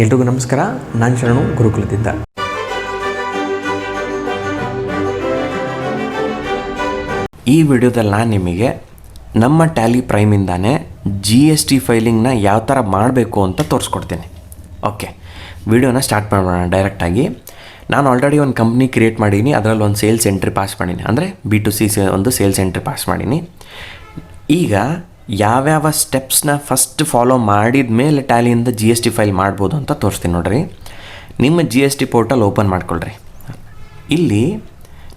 ಎಲ್ರಿಗೂ ನಮಸ್ಕಾರ. ನಾನು ಶರಣು ಗುರುಕುಲದಿಂದ. ಈ ವಿಡಿಯೋದಲ್ಲಿ ನಾನು ನಿಮಗೆ ನಮ್ಮ ಟ್ಯಾಲಿ ಪ್ರೈಮಿಂದಾನೇ ಜಿ ಎಸ್ ಟಿ ಫೈಲಿಂಗ್ನ ಯಾವ ಥರ ಮಾಡಬೇಕು ಅಂತ ತೋರಿಸ್ಕೊಡ್ತೀನಿ. ಓಕೆ, ವಿಡಿಯೋನ ಸ್ಟಾರ್ಟ್ ಮಾಡೋಣ ಡೈರೆಕ್ಟಾಗಿ ನಾನು ಆಲ್ರೆಡಿ ಒಂದು ಕಂಪ್ನಿ ಕ್ರಿಯೇಟ್ ಮಾಡೀನಿ, ಅದರಲ್ಲಿ ಒಂದು ಸೇಲ್ಸ್ ಎಂಟ್ರಿ ಪಾಸ್ ಮಾಡೀನಿ. ಅಂದರೆ ಬಿ ಟು ಸಿ ಒಂದು ಸೇಲ್ಸ್ ಎಂಟ್ರಿ ಪಾಸ್ ಮಾಡೀನಿ. ಈಗ ಯಾವ್ಯಾವ ಸ್ಟೆಪ್ಸ್ನ ಫಸ್ಟ್ ಫಾಲೋ ಮಾಡಿದ ಮೇಲೆ ಟ್ಯಾಲಿಯಿಂದ ಜಿ ಎಸ್ ಟಿ ಫೈಲ್ ಮಾಡ್ಬೋದು ಅಂತ ತೋರಿಸ್ತೀನಿ ನೋಡ್ರಿ. ನಿಮ್ಮ G S T portal open ಮಾಡ್ಕೊಳ್ರಿ. ಇಲ್ಲಿ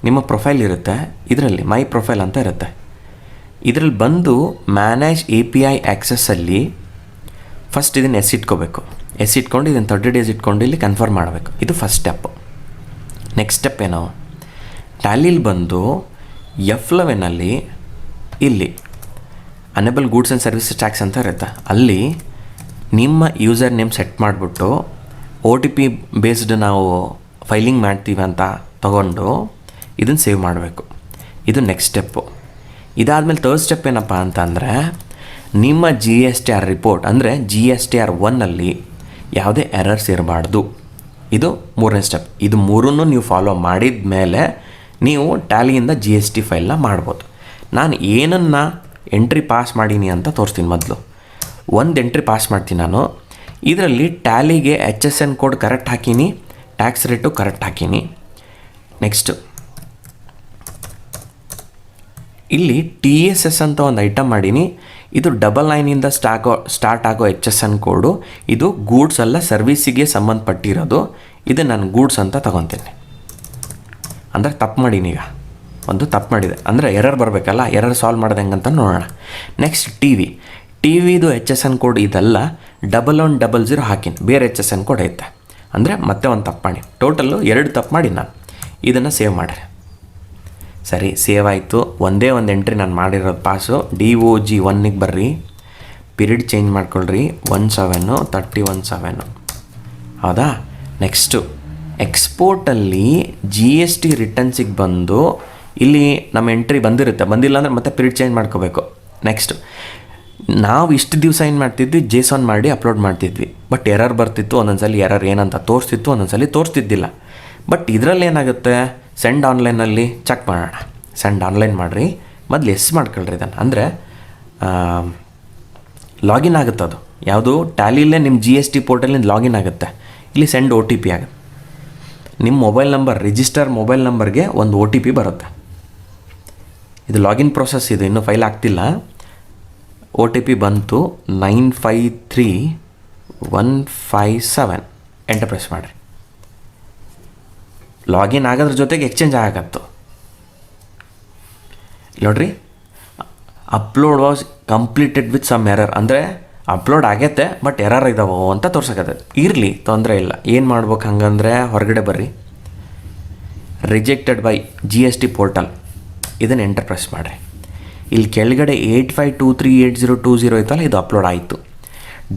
ನಿಮ್ಮ ಪ್ರೊಫೈಲ್ ಇರುತ್ತೆ. ಇದರಲ್ಲಿ ಮೈ ಪ್ರೊಫೈಲ್ ಅಂತ ಇರುತ್ತೆ. ಇದರಲ್ಲಿ ಬಂದು ಮ್ಯಾನೇಜ್ ಎ ಪಿ ಐ ಆ್ಯಕ್ಸಸ್ಸಲ್ಲಿ ಫಸ್ಟ್ ಇದನ್ನು ಎಸ್ ಇಟ್ಕೋಬೇಕು. ಎಸ್ ಇಟ್ಕೊಂಡು ಇದನ್ನು ತರ್ಟಿ ಡೇಸ್ ಇಟ್ಕೊಂಡು ಇಲ್ಲಿ ಕನ್ಫರ್ಮ್ ಮಾಡಬೇಕು. ಇದು ಫಸ್ಟ್ ಸ್ಟೆಪ್ ನೆಕ್ಸ್ಟ್ ಸ್ಟೆಪ್ ಏನೋ? ಟ್ಯಾಲಿಲಿ ಬಂದು ಎಫ್ ಲೆವೆನಲ್ಲಿ ಇಲ್ಲಿ enable goods and services tax ಅಂತ ಇರುತ್ತೆ. ಅಲ್ಲಿ ನಿಮ್ಮ ಯೂಸರ್ ನೇಮ್ ಸೆಟ್ ಮಾಡಿಬಿಟ್ಟು ಒ ಟಿ ಪಿ ಬೇಸ್ಡ್ ನಾವು ಫೈಲಿಂಗ್ ಮಾಡ್ತೀವಿ ಅಂತ ತಗೊಂಡು ಇದನ್ನು ಸೇವ್ ಮಾಡಬೇಕು. ಇದು ನೆಕ್ಸ್ಟ್ ಸ್ಟೆಪ್ಪು ಇದಾದಮೇಲೆ ತರ್ಡ್ ಸ್ಟೆಪ್ ಏನಪ್ಪ ಅಂತಂದರೆ ನಿಮ್ಮ G S T R report ಅಂದರೆ ಜಿ ಎಸ್ ಟಿ ಆರ್ ಒನ್ನಲ್ಲಿ ಯಾವುದೇ ಎರರ್ಸ್ ಇರಬಾರ್ದು. ಇದು ಮೂರನೇ ಸ್ಟೆಪ್ ಇದು ಮೂರನ್ನು ನೀವು ಫಾಲೋ ಮಾಡಿದ ಮೇಲೆ ನೀವು ಟ್ಯಾಲಿಯಿಂದ ಜಿ ಎಸ್ ಟಿ ಫೈಲ್ನ ಮಾಡ್ಬೋದು. ನಾನು ಏನನ್ನು ಎಂಟ್ರಿ ಪಾಸ್ ಮಾಡೀನಿ ಅಂತ ತೋರಿಸ್ತೀನಿ ಮೊದಲು. ಒಂದು ಎಂಟ್ರಿ ಪಾಸ್ ಮಾಡ್ತೀನಿ ನಾನು. ಇದರಲ್ಲಿ ಟ್ಯಾಲಿಗೆ H S N code correct ಹಾಕೀನಿ tax rate correct ಹಾಕೀನಿ. ನೆಕ್ಸ್ಟು ಇಲ್ಲಿ ಟಿ ಎಸ್ ಎಸ್ ಅಂತ ಒಂದು ಐಟಮ್ ಮಾಡೀನಿ. ಇದು ಡಬಲ್ ನೈನಿಂದ ಸ್ಟಾಕೋ ಸ್ಟಾರ್ಟ್ ಆಗೋ ಎಚ್ ಎಸ್ ಎನ್ ಕೋಡು ಇದು ಗೂಡ್ಸ್ ಅಲ್ಲ ಸರ್ವೀಸಿಗೆ ಸಂಬಂಧಪಟ್ಟಿರೋದು. ಇದು ನಾನು ಗೂಡ್ಸ್ ಅಂತ ತಗೊತೀನಿ. ಅಂದರೆ ತಪ್ಪು ಮಾಡೀನಿ ಈಗ. ಒಂದು ತಪ್ಪು ಮಾಡಿದೆ. ಅಂದರೆ ಎರರ್ ಬರಬೇಕಲ್ಲ ಎರರ್ ಸಾಲ್ವ್ ಮಾಡೋದು ಹೆಂಗಂತ ನೋಡೋಣ. ನೆಕ್ಸ್ಟ್ ಟಿ ವಿ ಟಿ ವಿದು ಎಚ್ ಎಸ್ ಎನ್ ಕೋಡ್ ಇದೆಲ್ಲ ಡಬಲ್ ಒನ್ ಡಬಲ್ ಜೀರೋ ಹಾಕಿನಿ. ಬೇರೆ ಎಚ್ ಎಸ್ ಎನ್ ಕೋಡ್ ಐತೆ. ಅಂದರೆ ಮತ್ತೆ ಒಂದು ತಪ್ಪು ಮಾಡಿ. ಟೋಟಲ್ಲು ಎರಡು ತಪ್ಪು ಮಾಡಿ ನಾನು. ಇದನ್ನು ಸೇವ್ ಮಾಡಿರಿ. ಸರಿ ಸೇವ್ ಆಯಿತು. ಒಂದೇ ಒಂದು ಎಂಟ್ರಿ ನಾನು ಮಾಡಿರೋದು ಪಾಸು ಡಿ ಒ ಜಿ ಒನ್ನಿಗೆ ಬರ್ರಿ. ಪಿರಿಯಡ್ ಚೇಂಜ್ ಮಾಡ್ಕೊಳ್ರಿ. One seven thirty one seven ಹೌದಾ? ನೆಕ್ಸ್ಟು ಎಕ್ಸ್ಪೋರ್ಟಲ್ಲಿ ಜಿ ಎಸ್ ಟಿ ರಿಟರ್ನ್ಸಿಗೆ ಬಂದು ಇಲ್ಲಿ ನಮ್ಮ ಎಂಟ್ರಿ ಬಂದಿರುತ್ತೆ. ಬಂದಿಲ್ಲ ಅಂದರೆ ಮತ್ತೆ ಪಿರಿಯಡ್ ಚೇಂಜ್ ಮಾಡ್ಕೋಬೇಕು. ನೆಕ್ಸ್ಟ್ ನಾವು ಇಷ್ಟು ದಿವಸ ಏನು ಮಾಡ್ತಿದ್ವಿ? ಜೇಸನ್ ಮಾಡಿ ಅಪ್ಲೋಡ್ ಮಾಡ್ತಿದ್ವಿ. ಬಟ್ ಎರರ್ ಬರ್ತಿತ್ತು, ಒಂದೊಂದ್ಸಲಿ ಎರರ್ ಏನಂತ ತೋರಿಸ್ತಿತ್ತು, ಒಂದೊಂದ್ಸಲಿ ತೋರಿಸ್ತಿದ್ದಿಲ್ಲ. ಬಟ್ ಇದರಲ್ಲಿ ಏನಾಗುತ್ತೆ? ಸೆಂಡ್ ಆನ್ಲೈನಲ್ಲಿ ಚೆಕ್ ಮಾಡೋಣ. ಸೆಂಡ್ ಆನ್ಲೈನ್ ಮಾಡಿರಿ. ಮೊದಲು ಎಸ್ ಮಾಡ್ಕೊಳ್ರಿ ಇದನ್ನು. ಅಂದರೆ ಲಾಗಿನ್ ಆಗುತ್ತೆ ಅದು. ಯಾವುದು? ಟ್ಯಾಲಿಲೇ ನಿಮ್ಮ ಜಿ ಎಸ್ ಟಿ ಪೋರ್ಟಲಿಂದ ಲಾಗಿನ್ ಆಗುತ್ತೆ. ಇಲ್ಲಿ ಸೆಂಡ್ ಒ ಟಿ ಪಿ ಆಗುತ್ತೆ. ನಿಮ್ಮ ಮೊಬೈಲ್ ನಂಬರ್ ರಿಜಿಸ್ಟರ್ ಮೊಬೈಲ್ ನಂಬರ್ಗೆ ಒಂದು ಒ ಟಿ ಪಿ ಬರುತ್ತೆ. ಇದು ಲಾಗಿನ್ ಪ್ರೊಸೆಸ್ ಇದು, ಇನ್ನೂ ಫೈಲ್ ಆಗ್ತಿಲ್ಲ. ಒ ಟಿ ಪಿ ಬಂತು nine five three one five seven enter press ಮಾಡಿರಿ. ಲಾಗಿನ್ ಆಗೋದ್ರ ಜೊತೆಗೆ ಎಕ್ಸ್ಚೇಂಜ್ ಆಗತ್ತು ನೋಡ್ರಿ upload was completed with some error ಅಂದರೆ ಅಪ್ಲೋಡ್ ಆಗೈತೆ ಬಟ್ ಎರರ್ ಇದಾವೋ ಅಂತ ತೋರ್ಸಕತ್ತೈತೆ ಇರಲಿ, ತೊಂದರೆ ಇಲ್ಲ. ಏನು ಮಾಡ್ಬೇಕು ಹಂಗಂದ್ರೆ ಹೊರಗಡೆ ಬರ್ರಿ. Rejected by G S T portal ಇದನ್ನು ಎಂಟರ್ ಪ್ರೆಸ್ ಮಾಡಿರಿ. ಇಲ್ಲಿ ಕೆಳಗಡೆ eight five two three eight zero two zero ಐತಲ್ಲ, ಇದು ಅಪ್ಲೋಡ್ ಆಯಿತು.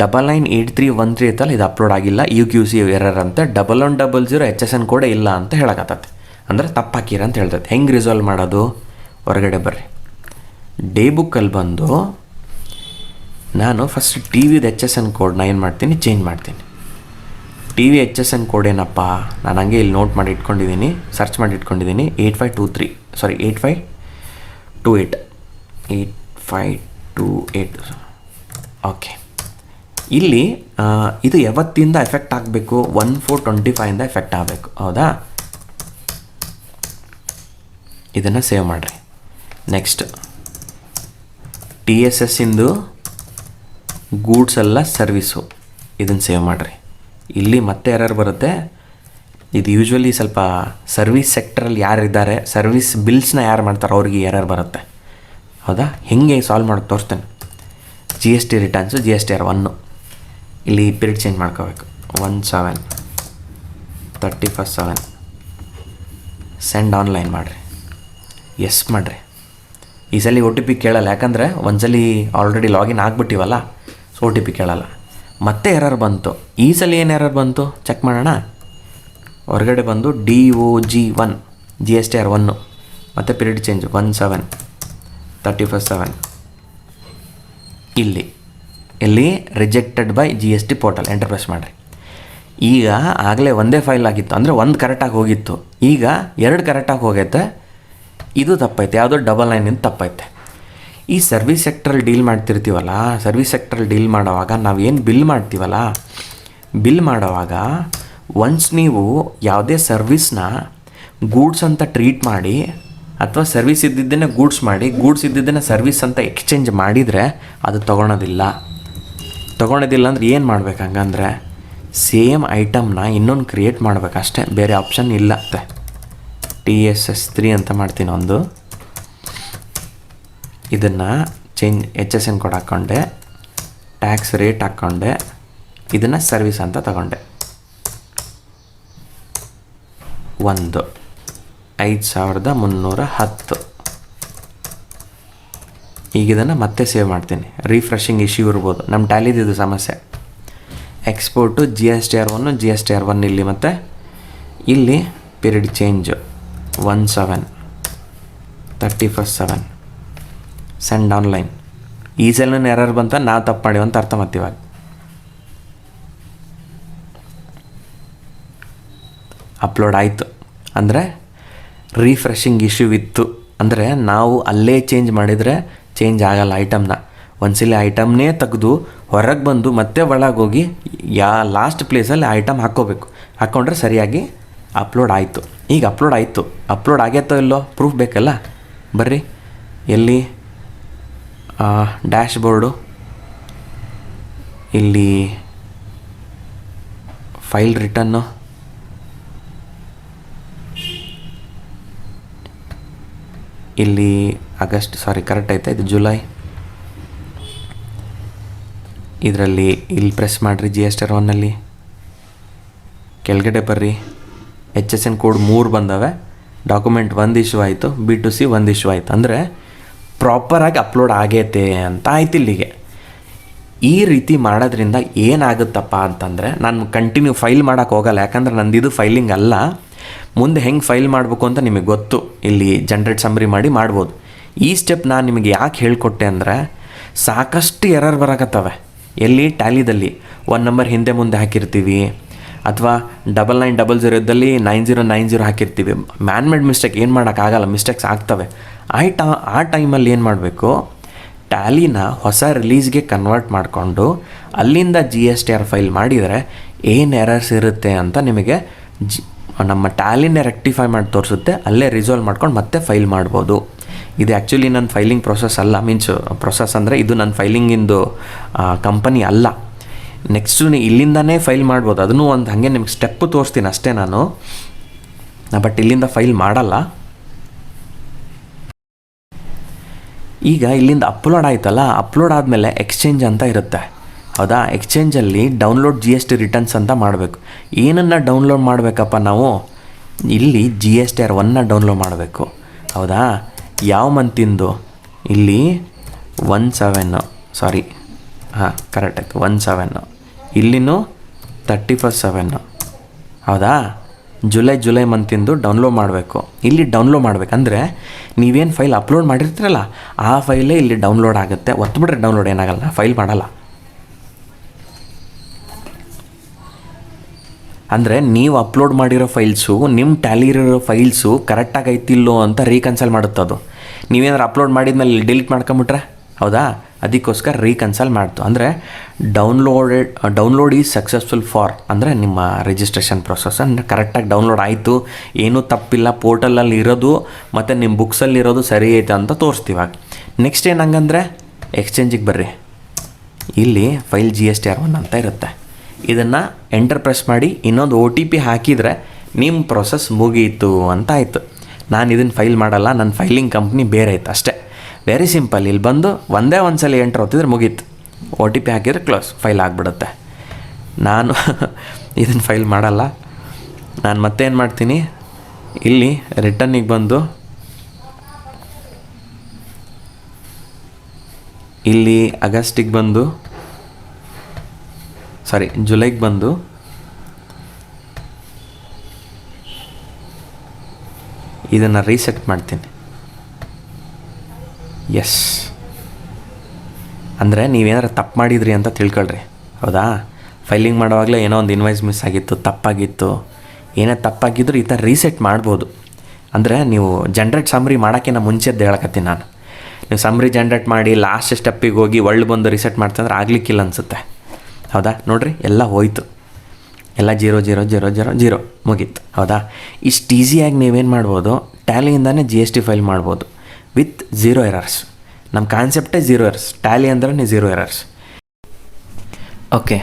Double nine eight three one three ಐತಲ್ಲ, ಇದು ಅಪ್ಲೋಡ್ ಆಗಿಲ್ಲ. ಯು ಕ್ಯೂ ಸಿ ಎರರ್ ಅಂತ double one double zero H S N ಕೂಡ ಇಲ್ಲ ಅಂತ ಹೇಳಕತ್ತೈತೆ. ಅಂದರೆ ತಪ್ಪಾಕಿರ ಅಂತ ಹೇಳ್ತೈತೆ. ಹೆಂಗೆ ರಿಸಾಲ್ವ್ ಮಾಡೋದು? ಹೊರಗಡೆ ಬರ್ರಿ. ಡೇ ಬುಕ್ಕಲ್ಲಿ ಬಂದು ನಾನು ಫಸ್ಟ್ ಟಿ ವಿದು ಎಚ್ ಎಸ್ ಎನ್ ಕೋಡ್ನ ಏನು ಮಾಡ್ತೀನಿ? ಚೇಂಜ್ ಮಾಡ್ತೀನಿ. T V H S N code ಏನಪ್ಪ? ನಾನು ಹಂಗೆ ಇಲ್ಲಿ ನೋಟ್ ಮಾಡಿ ಇಟ್ಕೊಂಡಿದ್ದೀನಿ ಸರ್ಚ್ ಮಾಡಿ ಇಟ್ಕೊಂಡಿದ್ದೀನಿ eight five two three sorry eight five two eight eight five okay ಇಲ್ಲಿ ಇದು ಯಾವತ್ತಿಂದ ಎಫೆಕ್ಟ್ ಆಗಬೇಕು? ಒನ್ ಫೋರ್ ಟ್ವೆಂಟಿ ಫೈವಿಂದ ಎಫೆಕ್ಟ್ ಆಗಬೇಕು. ಹೌದಾ? ಇದನ್ನು ಸೇವ್ ಮಾಡಿರಿ. ನೆಕ್ಸ್ಟ್ ಟಿ ಎಸ್ ಎಸ್ ಇಂದು ಗೂಡ್ಸ್ ಎಲ್ಲ ಸರ್ವಿಸು ಇದನ್ನು ಸೇವ್ ಮಾಡಿರಿ. ಇಲ್ಲಿ ಮತ್ತೆ ಎರರ್ ಬರುತ್ತೆ? ಇದು ಯೂಶ್ವಲಿ ಸ್ವಲ್ಪ ಸರ್ವಿಸ್ ಸೆಕ್ಟ್ರಲ್ಲಿ ಯಾರಿದ್ದಾರೆ ಸರ್ವಿಸ್ ಬಿಲ್ಸ್ನ ಯಾರು ಮಾಡ್ತಾರೆ ಅವ್ರಿಗೆ ಎರರ್ ಬರುತ್ತೆ. ಹೌದಾ? ಹೆಂಗೆ ಸಾಲ್ವ್ ಮಾಡೋದು ತೋರಿಸ್ತೇನೆ. G S T returns G S T R one ಇಲ್ಲಿ ಪಿರಿಯಡ್ ಚೇಂಜ್ ಮಾಡ್ಕೋಬೇಕು. One seven thirty first seven send online ಮಾಡಿರಿ. ಎಸ್ ಮಾಡಿರಿ. ಈ ಸಲ ಒ ಟಿ ಪಿ ಕೇಳಲ್ಲ, ಯಾಕಂದರೆ ಒಂದ್ಸಲಿ ಆಲ್ರೆಡಿ ಲಾಗಿನ್ ಆಗಿಬಿಟ್ಟಿವಲ್ಲ ಸೊ ಒ ಟಿ ಪಿ ಕೇಳಲ್ಲ. ಮತ್ತೆ ಎರರ್ ಬಂತು? ಈ ಸಲ ಏನು ಎರರ್ ಬಂತು? ಚೆಕ್ ಮಾಡೋಣ. ಹೊರಗಡೆ ಬಂದು D O G one G S T R one ಮತ್ತು period change one seven thirty first seven ಇಲ್ಲಿ ಇಲ್ಲಿ rejected by G S T portal enter press ಮಾಡಿರಿ. ಈಗ ಆಗಲೇ ಒಂದೇ ಫೈಲ್ ಆಗಿತ್ತು, ಅಂದರೆ ಒಂದು ಕರೆಕ್ಟಾಗಿ ಹೋಗಿತ್ತು. ಈಗ ಎರಡು ಕರೆಕ್ಟಾಗಿ ಹೋಗೈತೆ. ಇದು ತಪ್ಪೈತೆ, ಯಾವುದೋ ಡಬಲ್ ಲೈನಿಂದ ತಪ್ಪೈತೆ. ಈ ಸರ್ವಿಸ್ ಸೆಕ್ಟ್ರಲ್ಲಿ ಡೀಲ್ ಮಾಡ್ತಿರ್ತೀವಲ್ಲ ಸರ್ವಿಸ್ ಸೆಕ್ಟ್ರಲ್ಲಿ ಡೀಲ್ ಮಾಡೋವಾಗ ನಾವೇನು ಬಿಲ್ ಮಾಡ್ತೀವಲ್ಲ ಬಿಲ್ ಮಾಡೋವಾಗ ಒನ್ಸ್ ನೀವು ಯಾವುದೇ ಸರ್ವಿಸ್ನ ಗೂಡ್ಸ್ ಅಂತ ಟ್ರೀಟ್ ಮಾಡಿ ಅಥವಾ ಸರ್ವಿಸ್ ಇದ್ದಿದ್ದನ್ನು ಗೂಡ್ಸ್ ಮಾಡಿ, ಗೂಡ್ಸ್ ಇದ್ದಿದ್ದನ್ನು ಸರ್ವಿಸ್ ಅಂತ ಎಕ್ಸ್ಚೇಂಜ್ ಮಾಡಿದರೆ ಅದು ತೊಗೊಳೋದಿಲ್ಲ. ತೊಗೊಳೋದಿಲ್ಲ ಅಂದ್ರೆ ಏನು ಮಾಡ್ಬೇಕು ಹಂಗಂದ್ರೆ ಸೇಮ್ ಐಟಮ್ನ ಇನ್ನೊಂದು ಕ್ರಿಯೇಟ್ ಮಾಡ್ಬೇಕಷ್ಟೇ ಬೇರೆ ಆಪ್ಷನ್ ಇಲ್ಲ ಅತ್ತೆ ಟಿ ಎಸ್ ಎಸ್ ತ್ರೀ ಅಂತ ಮಾಡ್ತೀನಿ ಒಂದು. ಇದನ್ನು change H S N code ಹಾಕ್ಕೊಂಡೆ tax rate ಹಾಕ್ಕೊಂಡೆ ಇದನ್ನು ಸರ್ವಿಸ್ ಅಂತ ತಗೊಂಡೆ. ಒಂದು. ಐದು ಸಾವಿರದ ಮುನ್ನೂರ ಹತ್ತು. ಈಗ ಇದನ್ನು ಮತ್ತೆ ಸೇವ್ ಮಾಡ್ತೀನಿ. ರೀಫ್ರೆಶಿಂಗ್ ಇಶ್ಯೂ ಇರ್ಬೋದು. ನಮ್ಮ ಟ್ಯಾಲಿದು ಇದು ಸಮಸ್ಯೆ. Export G S T R one G S T R one ಇಲ್ಲಿ ಮತ್ತು, ಇಲ್ಲಿ period change one seven thirty first seven send online ಈ ಸೆಲ್ನ ಎರರ್ ಬಂತ? ನಾವು ತಪ್ಪು ಮಾಡಿ ಅಂತ ಅರ್ಥ ಮಾಡ್ತೀವಾಗ ಅಪ್ಲೋಡ್ ಆಯಿತು. ಅಂದರೆ ರೀಫ್ರೆಶಿಂಗ್ ಇಶ್ಯೂ ಇತ್ತು. ಅಂದರೆ ನಾವು ಅಲ್ಲೇ ಚೇಂಜ್ ಮಾಡಿದರೆ ಚೇಂಜ್ ಆಗಲ್ಲ ಐಟಮ್ನ ಒಂದ್ಸಲಿ ಐಟಮ್ನೇ ತೆಗೆದು ಹೊರಗೆ ಬಂದು ಮತ್ತೆ ಒಳಗೆ ಹೋಗಿ ಯಾ ಲಾಸ್ಟ್ ಪ್ಲೇಸಲ್ಲಿ ಐಟಮ್ ಹಾಕ್ಕೋಬೇಕು. ಹಾಕ್ಕೊಂಡ್ರೆ ಸರಿಯಾಗಿ ಅಪ್ಲೋಡ್ ಆಯಿತು. ಈಗ ಅಪ್ಲೋಡ್ ಆಯಿತು. ಅಪ್ಲೋಡ್ ಆಗೈತೋ ಇಲ್ಲೋ ಪ್ರೂಫ್ ಬೇಕಲ್ಲ? ಬರ್ರಿ. ಎಲ್ಲಿ? ಡ್ಯಾಶ್ ಬೋರ್ಡು ಇಲ್ಲಿ ಫೈಲ್ ರಿಟನ್ನು ಇಲ್ಲಿ ಆಗಸ್ಟ್ ಸಾರಿ ಕರೆಕ್ಟ್ ಐತೆ, ಇದು ಜುಲೈ. ಇದರಲ್ಲಿ ಇಲ್ಲಿ ಪ್ರೆಸ್ ಮಾಡಿರಿ ಜಿ ಎಸ್ ಟಿ ಒನ್ನಲ್ಲಿ ಕೆಳಗಡೆ ಬರ್ರಿ. ಎಚ್ ಎಸ್ ಎನ್ ಕೋಡ್ ಮೂರು ಬಂದವೆ. ಡಾಕ್ಯುಮೆಂಟ್ ಒಂದು ಇಶ್ಯೂ ಆಯಿತು ಬಿ ಟು ಸಿ ಒಂದು ಇಶ್ಯೂ ಆಯಿತು. ಅಂದರೆ ಪ್ರಾಪರಾಗಿ ಅಪ್ಲೋಡ್ ಆಗೈತೆ ಅಂತ ಆಯ್ತು ಇಲ್ಲಿಗೆ. ಈ ರೀತಿ ಮಾಡೋದ್ರಿಂದ ಏನಾಗುತ್ತಪ್ಪ ಅಂತಂದರೆ, ನಾನು ಕಂಟಿನ್ಯೂ ಫೈಲ್ ಮಾಡೋಕ್ಕೆ ಹೋಗಲ್ಲ. ಯಾಕಂದ್ರೆ ಇದು ಫೈಲಿಂಗ್ ಅಲ್ಲ. ಮುಂದೆ ಹೆಂಗೆ ಫೈಲ್ ಮಾಡಬೇಕು ಅಂತ ನಿಮಗೆ ಗೊತ್ತು. ಇಲ್ಲಿ ಜನ್ರೇಟ್ ಸಮ್ರಿ ಮಾಡಿ ಮಾಡ್ಬೋದು. ಈ ಸ್ಟೆಪ್ ನಾನು ನಿಮಗೆ ಯಾಕೆ ಹೇಳಿಕೊಟ್ಟೆ ಅಂದರೆ, ಸಾಕಷ್ಟು ಎರರ್ ಬರಕತ್ತವೆ. ಎಲ್ಲಿ? ಟ್ಯಾಲಿದಲ್ಲಿ ಒನ್ ನಂಬರ್ ಹಿಂದೆ ಮುಂದೆ ಹಾಕಿರ್ತೀವಿ. ಅಥವಾ ಡಬಲ್ ನೈನ್ ಡಬಲ್ ಜೀರೋ ಇದ್ದಲ್ಲಿ ನೈನ್ ಜೀರೋ ನೈನ್ ಜೀರೋ ಹಾಕಿರ್ತೀವಿ. ಮ್ಯಾನ್ ಮೇಡ್ ಮಿಸ್ಟೇಕ್ ಏನು ಮಾಡೋಕ್ಕಾಗಲ್ಲ ಮಿಸ್ಟೇಕ್ಸ್ ಆಗ್ತವೆ. ಆ ಆ ಟೈಮಲ್ಲಿ ಏನು ಮಾಡಬೇಕು? ಟ್ಯಾಲಿನ ಹೊಸ ರಿಲೀಸ್ಗೆ ಕನ್ವರ್ಟ್ ಮಾಡಿಕೊಂಡು, ಅಲ್ಲಿಂದ G S T R file ಮಾಡಿದರೆ ಏನು ಎರರ್ಸ್ ಇರುತ್ತೆ ಅಂತ ನಿಮಗೆ ಜಿ ನಮ್ಮ ಟ್ಯಾಲಿನೇ ರೆಕ್ಟಿಫೈ ಮಾಡಿ ತೋರಿಸುತ್ತೆ, ಅಲ್ಲೇ ರಿಸಾಲ್ವ್ ಮಾಡ್ಕೊಂಡು ಮತ್ತೆ ಫೈಲ್ ಮಾಡ್ಬೋದು. ಇದು ಆ್ಯಕ್ಚುಲಿ ನನ್ನ ಫೈಲಿಂಗ್ ಪ್ರೊಸೆಸ್ ಅಲ್ಲ ಮೀನ್ಸ್ ಪ್ರೊಸೆಸ್ ಅಂದರೆ ಇದು ನನ್ನ ಫೈಲಿಂಗಿಂದು ಕಂಪನಿ ಅಲ್ಲ. ನೆಕ್ಸ್ಟು ಇಲ್ಲಿಂದನೇ ಫೈಲ್ ಮಾಡ್ಬೋದು. ಅದನ್ನು ಒಂದು ಹಾಗೆ ನಿಮ್ಗೆ ಸ್ಟೆಪ್ಪು ತೋರಿಸ್ತೀನಿ ಅಷ್ಟೇ ನಾನು. ಬಟ್ ಇಲ್ಲಿಂದ ಫೈಲ್ ಮಾಡಲ್ಲ. ಈಗ ಇಲ್ಲಿಂದ ಅಪ್ಲೋಡ್ ಆಯ್ತಲ್ಲ ಅಪ್ಲೋಡ್ ಆದಮೇಲೆ ಎಕ್ಸ್ಚೇಂಜ್ ಅಂತ ಇರುತ್ತೆ. ಹೌದಾ? ಎಕ್ಸ್ಚೇಂಜಲ್ಲಿ download G S T returns ಅಂತ ಮಾಡಬೇಕು. ಏನನ್ನು ಡೌನ್ಲೋಡ್ ಮಾಡಬೇಕಪ್ಪ ನಾವು? ಇಲ್ಲಿ ಜಿ ಎಸ್ ಟಿ ಆರ್ ಒನ್ನ ಡೌನ್ಲೋಡ್ ಮಾಡಬೇಕು. ಹೌದಾ? ಯಾವ ಮಂತಿಂದು ಇಲ್ಲಿ ಒನ್ ಸೆವೆನ್ನು ಸಾರಿ ಹಾಂ ಕರೆಕ್ಟ್ ಆಯಿತು. ಒನ್ ಸೆವೆನ್ನು ಇಲ್ಲಿನೂ ತರ್ಟಿ ಫಸ್ಟ್ ಸೆವೆನ್ನು ಹೌದಾ? ಜುಲೈ ಜುಲೈ ಮಂತಿಂದು ಡೌನ್ಲೋಡ್ ಮಾಡಬೇಕು. ಇಲ್ಲಿ ಡೌನ್ಲೋಡ್ ಮಾಡಬೇಕಂದ್ರೆ ನೀವೇನು ಫೈಲ್ ಅಪ್ಲೋಡ್ ಮಾಡಿರ್ತೀರಲ್ಲ, ಆ ಫೈಲೇ ಇಲ್ಲಿ ಡೌನ್ಲೋಡ್ ಆಗುತ್ತೆ. ಒತ್ತುಬಿಟ್ರೆ ಡೌನ್ಲೋಡ್ ಏನಾಗಲ್ಲ ಫೈಲ್ ಮಾಡಲ್ಲ. ಅಂದರೆ ನೀವು ಅಪ್ಲೋಡ್ ಮಾಡಿರೋ ಫೈಲ್ಸು ನಿಮ್ಮ ಟ್ಯಾಲಿರೋ ಫೈಲ್ಸು ಕರೆಕ್ಟಾಗಿ ಐತಿಲ್ಲೋ ಅಂತ ರೀಕನ್ಸಲ್ ಮಾಡುತ್ತೆ ಅದು. ನೀವೇನಾದ್ರು ಅಪ್ಲೋಡ್ ಮಾಡಿದ್ಮೇಲೆ ಡಿಲೀಟ್ ಮಾಡ್ಕೊಂಬಿಟ್ರೆ? ಹೌದಾ? ಅದಕ್ಕೋಸ್ಕರ ರೀಕನ್ಸಲ್ ಮಾಡ್ತು. ಅಂದರೆ downloaded download is successful for ಅಂದರೆ ನಿಮ್ಮ ರಿಜಿಸ್ಟ್ರೇಷನ್ ಪ್ರೊಸೆಸ್ ಅಂದರೆ ಕರೆಕ್ಟಾಗಿ ಡೌನ್ಲೋಡ್ ಆಯಿತು. ಏನೂ ತಪ್ಪಿಲ್ಲ. ಪೋರ್ಟಲಲ್ಲಿ ಇರೋದು ಮತ್ತು ನಿಮ್ಮ ಬುಕ್ಸಲ್ಲಿ ಇರೋದು ಸರಿ ಐತೆ ಅಂತ ತೋರಿಸ್ತೀವಾಗ ನೆಕ್ಸ್ಟ್ ಏನು ಹಂಗಂದ್ರೆ ಎಕ್ಸ್ಚೇಂಜಿಗೆ ಬರ್ರಿ. ಇಲ್ಲಿ file G S T R one ಅಂತ ಇರುತ್ತೆ. ಇದನ್ನು ಎಂಟರ್ ಪ್ರೆಸ್ ಮಾಡಿ ಇನ್ನೊಂದು ಒ ಟಿ ಪಿ ಹಾಕಿದರೆ ನಿಮ್ಮ ಪ್ರೊಸೆಸ್ ಮುಗೀತು ಅಂತ ಆಯಿತು ನಾನು ಇದನ್ನು ಫೈಲ್ ಮಾಡಲ್ಲ ನನ್ನ ಫೈಲಿಂಗ್ ಕಂಪ್ನಿ ಬೇರೆ ಇತ್ತು ಅಷ್ಟೇ. ವೆರಿ ಸಿಂಪಲ್ ಇಲ್ಲಿ ಬಂದು ಒಂದೇ ಒಂದು ಸಲ ಎಂಟ್ರ್ ಹೊತ್ತಿದ್ರೆ ಮುಗೀತು. ಒ ಟಿ ಪಿ ಹಾಕಿದರೆ ಕ್ಲೋಸ್ ಫೈಲ್ ಆಗಿಬಿಡುತ್ತೆ. ನಾನು ಇದನ್ನು ಫೈಲ್ ಮಾಡಲ್ಲ. ನಾನು ಮತ್ತೇನು ಮಾಡ್ತೀನಿ? ಇಲ್ಲಿ ರಿಟರ್ನಿಗೆ ಬಂದು ಇಲ್ಲಿ ಆಗಸ್ಟಿಗೆ ಬಂದು ಸಾರಿ ಜುಲೈಗೆ ಬಂದು ಇದನ್ನು ರೀಸೆಟ್ ಮಾಡ್ತೀನಿ. ಎಸ್ ಅಂದರೆ ನೀವೇನಾರು ತಪ್ಪು ಮಾಡಿದ್ರಿ ಅಂತ ತಿಳ್ಕೊಳ್ರಿ. ಹೌದಾ? ಫೈಲಿಂಗ್ ಮಾಡುವಾಗಲೇ ಏನೋ ಒಂದು ಇನ್ವಾಯ್ಸ್ ಮಿಸ್ ಆಗಿತ್ತು, ತಪ್ಪಾಗಿತ್ತು. ಏನೇ ತಪ್ಪಾಗಿದ್ದರೂ ಈ ಥರ ರೀಸೆಟ್ ಮಾಡ್ಬೋದು. ಅಂದರೆ ನೀವು ಜನ್ರೇಟ್ ಸಮ್ರಿ ಮಾಡೋಕ್ಕಿಂತ ಮುಂಚೆದ್ದು ಹೇಳಕತ್ತೀನಿ ನಾನು. ನೀವು ಸಮ್ರಿ ಜನ್ರೇಟ್ ಮಾಡಿ ಲಾಸ್ಟ್ ಸ್ಟೆಪ್ಪಿಗೆ ಹೋಗಿ ಒಳ್ಳೆ ಬಂದು ರಿಸೆಟ್ ಮಾಡ್ತಂದ್ರೆ ಆಗ್ಲಿಕ್ಕಿಲ್ಲ ಅನಿಸುತ್ತೆ. ಹೌದಾ? ನೋಡಿರಿ, ಎಲ್ಲ ಹೋಯ್ತು. ಎಲ್ಲ zero zero zero zero zero. ಮುಗೀತು. ಹೌದಾ? ಇಷ್ಟು ಈಸಿಯಾಗಿ ನೀವೇನು ಮಾಡ್ಬೋದು, ಟ್ಯಾಲಿಯಿಂದನೇ ಜಿ ಎಸ್ ಟಿ ಫೈಲ್ ಮಾಡ್ಬೋದು. ವಿತ್ ಝೀರೋ ಎರರ್ಸ್ ನಮ್ಮ ಕಾನ್ಸೆಪ್ಟೇ ಝೀರೋ ಎರರ್ಸ್ ಟ್ಯಾಲಿ ಅಂದ್ರೆ ಝೀರೋ ಎರರ್ಸ್ ಓಕೆ.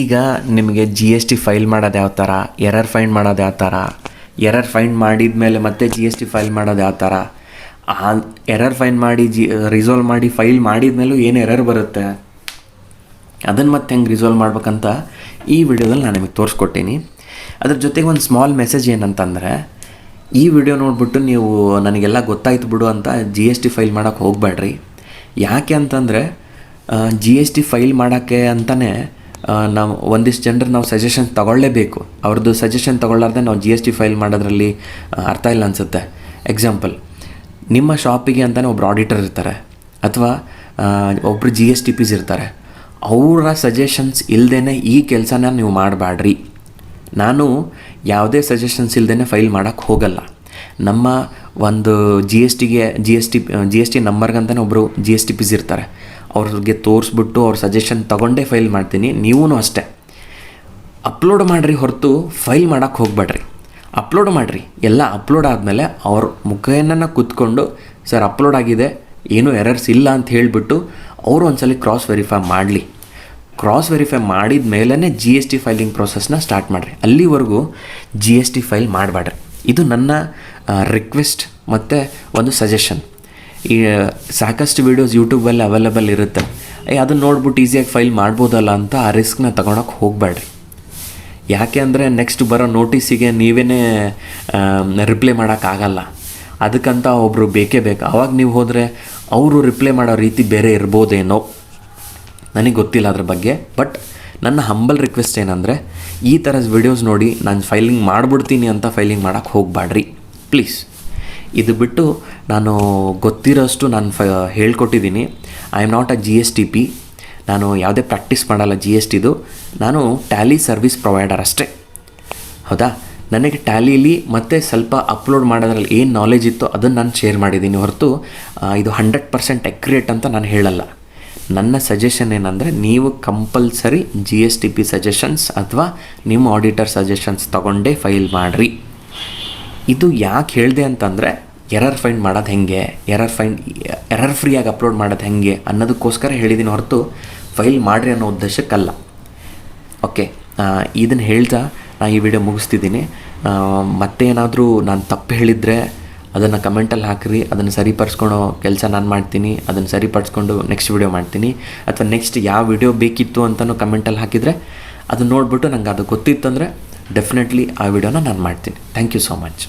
ಈಗ ನಿಮಗೆ ಜಿ ಎಸ್ ಟಿ ಫೈಲ್ ಮಾಡೋದು ಯಾವ ಥರ ಎರರ್ ಫೈಂಡ್ ಮಾಡೋದು ಯಾವ ಥರ ಎರರ್ ಫೈಂಡ್ ಮಾಡಿದ ಮೇಲೆ ಮತ್ತೆ ಜಿ ಎಸ್ ಟಿ ಫೈಲ್ ಮಾಡೋದು ಯಾವ ಥರ ಆ ಎರರ್ ಫೈಂಡ್ ಮಾಡಿ, ಜಿ ರಿಸಾಲ್ವ್ ಮಾಡಿ ಫೈಲ್ ಮಾಡಿದ ಮೇಲೂ ಏನು ಎರರ್ ಬರುತ್ತೆ? ಅದನ್ನು ಮತ್ತೆ ಹೆಂಗೆ ರಿಸಾಲ್ವ್ ಮಾಡ್ಬೇಕಂತ ಈ ವಿಡಿಯೋದಲ್ಲಿ ನಾನು ನಿಮಗೆ ತೋರಿಸ್ಕೊಟ್ಟೀನಿ. ಅದ್ರ ಜೊತೆಗೆ ಒಂದು ಸ್ಮಾಲ್ ಮೆಸೇಜ್ ಏನಂತಂದರೆ, ಈ ವಿಡಿಯೋ ನೋಡಿಬಿಟ್ಟು ನೀವು ನನಗೆಲ್ಲ ಗೊತ್ತಾಯ್ತು ಬಿಡು ಅಂತ ಜಿ ಎಸ್ ಟಿ ಫೈಲ್ ಮಾಡೋಕ್ಕೆ ಹೋಗಬೇಡ್ರಿ. ಯಾಕೆ ಅಂತಂದರೆ ಜಿ ಎಸ್ ಟಿ ಫೈಲ್ ಮಾಡೋಕ್ಕೆ ಅಂತಲೇ ನಾವು ಒಂದಿಷ್ಟು ಜನರು ನಾವು ಸಜೆಷನ್ ತೊಗೊಳ್ಳೇಬೇಕು. ಅವ್ರದ್ದು ಸಜೆಷನ್ ತೊಗೊಳ್ಳಾರ್ದೆ ನಾವು ಜಿ ಎಸ್ ಟಿ ಫೈಲ್ ಮಾಡೋದ್ರಲ್ಲಿ ಅರ್ಥ ಇಲ್ಲ ಅನಿಸುತ್ತೆ. ಎಕ್ಸಾಂಪಲ್ ನಿಮ್ಮ ಶಾಪಿಗೆ ಅಂತಲೇ ಒಬ್ರು ಆಡಿಟರ್ ಇರ್ತಾರೆ. ಅಥವಾ ಒಬ್ಬರು ಜಿ ಎಸ್ ಟಿ ಪಿಸ್ ಇರ್ತಾರೆ. ಅವರ ಸಜೆಷನ್ಸ್ ಇಲ್ಲದೇ ಈ ಕೆಲಸನ ನೀವು ಮಾಡಬೇಡ್ರಿ ನಾನು ಯಾವುದೇ ಸಜೆಷನ್ಸ್ ಇಲ್ಲದೇ ಫೈಲ್ ಮಾಡೋಕ್ಕೆ ಹೋಗಲ್ಲ. ನಮ್ಮ ಒಂದು ಜಿ ಎಸ್ ಟಿಗೆ G S T G S T ನಂಬರ್ಗಂತಲೇ ಒಬ್ಬರು ಜಿ ಎಸ್ ಟಿ ಪಿಸ್ ಇರ್ತಾರೆ. ಅವ್ರಿಗೆ ತೋರಿಸ್ಬಿಟ್ಟು ಅವ್ರ ಸಜೆಷನ್ ತೊಗೊಂಡೇ ಫೈಲ್ ಮಾಡ್ತೀನಿ ನೀವೂ ಅಷ್ಟೇ. ಅಪ್ಲೋಡ್ ಮಾಡಿರಿ ಹೊರತು ಫೈಲ್ ಮಾಡೋಕ್ಕೆ ಹೋಗ್ಬೇಡ್ರಿ ಅಪ್ಲೋಡ್ ಮಾಡಿರಿ. ಎಲ್ಲ ಅಪ್ಲೋಡ್ ಆದಮೇಲೆ ಅವ್ರ ಮುಖೇನ ಕೂತ್ಕೊಂಡು, ಸರ್ ಅಪ್ಲೋಡ್ ಆಗಿದೆ, ಏನೂ ಎರರ್ಸ್ ಇಲ್ಲ ಅಂತ ಹೇಳಿಬಿಟ್ಟು ಅವರು ಒಂದ್ಸಲಿ ಕ್ರಾಸ್ ವೆರಿಫೈ ಮಾಡಲಿ. ಕ್ರಾಸ್ ವೆರಿಫೈ ಮಾಡಿದ ಮೇಲೇ ಜಿ ಎಸ್ ಟಿ ಫೈಲಿಂಗ್ ಪ್ರೊಸೆಸ್ನ ಸ್ಟಾರ್ಟ್ ಮಾಡಿರಿ. ಅಲ್ಲಿವರೆಗೂ ಜಿ ಎಸ್ ಟಿ ಫೈಲ್ ಮಾಡಬೇಡ್ರಿ ಇದು ನನ್ನ ರಿಕ್ವೆಸ್ಟ್ ಮತ್ತು ಒಂದು ಸಜೆಷನ್ ಈ ಸಾಕಷ್ಟು ವೀಡಿಯೋಸ್ ಯೂಟ್ಯೂಬಲ್ಲಿ ಅವೈಲೇಬಲ್ ಇರುತ್ತೆ. ಅದನ್ನು ನೋಡ್ಬಿಟ್ಟು ಈಸಿಯಾಗಿ ಫೈಲ್ ಮಾಡ್ಬೋದಲ್ಲ ಅಂತ ಆ ರಿಸ್ಕ್ನ ತೊಗೊಳಕ್ಕೆ ಹೋಗಬೇಡ್ರಿ ಯಾಕೆ ಅಂದರೆ ನೆಕ್ಸ್ಟ್ ಬರೋ ನೋಟಿಸಿಗೆ ನೀವೇ ರಿಪ್ಲೈ ಮಾಡೋಕ್ಕಾಗಲ್ಲ ಅದಕ್ಕಂತ ಒಬ್ಬರು ಬೇಕೇ ಬೇಕು. ಆವಾಗ ನೀವು ಹೋದರೆ ಅವರು ರಿಪ್ಲೈ ಮಾಡೋ ರೀತಿ ಬೇರೆ ಇರ್ಬೋದೇನೋ ನನಗೆ ಗೊತ್ತಿಲ್ಲ ಅದ್ರ ಬಗ್ಗೆ. ಬಟ್ ನನ್ನ ಹಂಬಲ್ ರಿಕ್ವೆಸ್ಟ್ ಏನಂದರೆ, ಈ ಥರ ವಿಡಿಯೋಸ್ ನೋಡಿ ನಾನು ಫೈಲಿಂಗ್ ಮಾಡಿಬಿಡ್ತೀನಿ ಅಂತ ಫೈಲಿಂಗ್ ಮಾಡೋಕ್ಕೆ ಹೋಗಬೇಡ್ರಿ ಪ್ಲೀಸ್ ಇದು ಬಿಟ್ಟು ನಾನು ಗೊತ್ತಿರೋಷ್ಟು ನಾನು ಫ, ಹೇಳ್ಕೊಟ್ಟಿದ್ದೀನಿ. I am not a G S T P ನಾನು ಯಾವುದೇ ಪ್ರಾಕ್ಟೀಸ್ ಮಾಡಲ್ಲ ಜಿ ಎಸ್ ಟಿದು ನಾನು ಟ್ಯಾಲಿ ಸರ್ವಿಸ್ ಪ್ರೊವೈಡರ್ ಅಷ್ಟೇ. ಹೌದಾ? ನನಗೆ ಟ್ಯಾಲಿಲಿ ಮತ್ತೆ ಸ್ವಲ್ಪ ಅಪ್ಲೋಡ್ ಮಾಡೋದ್ರಲ್ಲಿ ಏನು ನಾಲೆಜ್ ಇತ್ತು ಅದನ್ನು ನಾನು ಶೇರ್ ಮಾಡಿದ್ದೀನಿ ಹೊರತು ಇದು ಹಂಡ್ರೆಡ್ ಪರ್ಸೆಂಟ್ ಎಕ್ಯುರೇಟ್ ಅಂತ ನಾನು ಹೇಳಲ್ಲ. ನನ್ನ ಸಜೆಷನ್ ಏನಂದರೆ ನೀವು compulsory G S T P suggestions ಅಥವಾ ನಿಮ್ಮ ಆಡಿಟರ್ ಸಜೆಷನ್ಸ್ ತೊಗೊಂಡೇ ಫೈಲ್ ಮಾಡಿರಿ. ಇದು ಯಾಕೆ ಹೇಳಿದೆ ಅಂತಂದರೆ ಎರರ್ ಫೈಂಡ್ ಮಾಡೋದು ಹೆಂಗೆ ಎರರ್ ಫೈಂಡ್ ಎರರ್ ಫ್ರೀಯಾಗಿ ಅಪ್ಲೋಡ್ ಮಾಡೋದು ಹೆಂಗೆ ಅನ್ನೋದಕ್ಕೋಸ್ಕರ ಹೇಳಿದ್ದೀನಿ ಹೊರತು ಫೈಲ್ ಮಾಡಿರಿ ಅನ್ನೋ ಉದ್ದೇಶಕ್ಕಲ್ಲ. ಓಕೆ ಇದನ್ನು ಹೇಳ್ತಾ ನಾನು ಈ ವಿಡಿಯೋ ಮುಗಿಸ್ತಿದ್ದೀನಿ. ಮತ್ತೆ ಮತ್ತೇನಾದರೂ ನಾನು ತಪ್ಪು ಹೇಳಿದರೆ ಅದನ್ನು ಕಮೆಂಟಲ್ಲಿ ಹಾಕಿರಿ, ಅದನ್ನು ಸರಿಪಡಿಸ್ಕೊಳೋ ಕೆಲಸ ನಾನು ಮಾಡ್ತೀನಿ, ಅದನ್ನು ಸರಿಪಡಿಸ್ಕೊಂಡು ನೆಕ್ಸ್ಟ್ ವಿಡಿಯೋ ಮಾಡ್ತೀನಿ. ಅಥವಾ ನೆಕ್ಸ್ಟ್ ಯಾವ ವಿಡಿಯೋ ಬೇಕಿತ್ತು ಅಂತಲೂ ಕಮೆಂಟಲ್ಲಿ ಹಾಕಿದರೆ ಅದನ್ನು ನೋಡಿಬಿಟ್ಟು ನಂಗೆ ಅದು ಗೊತ್ತಿತ್ತು ಅಂದರೆ ಡೆಫಿನೆಟ್ಲಿ ಆ ವಿಡಿಯೋನ ನಾನು ಮಾಡ್ತೀನಿ. Thank you so much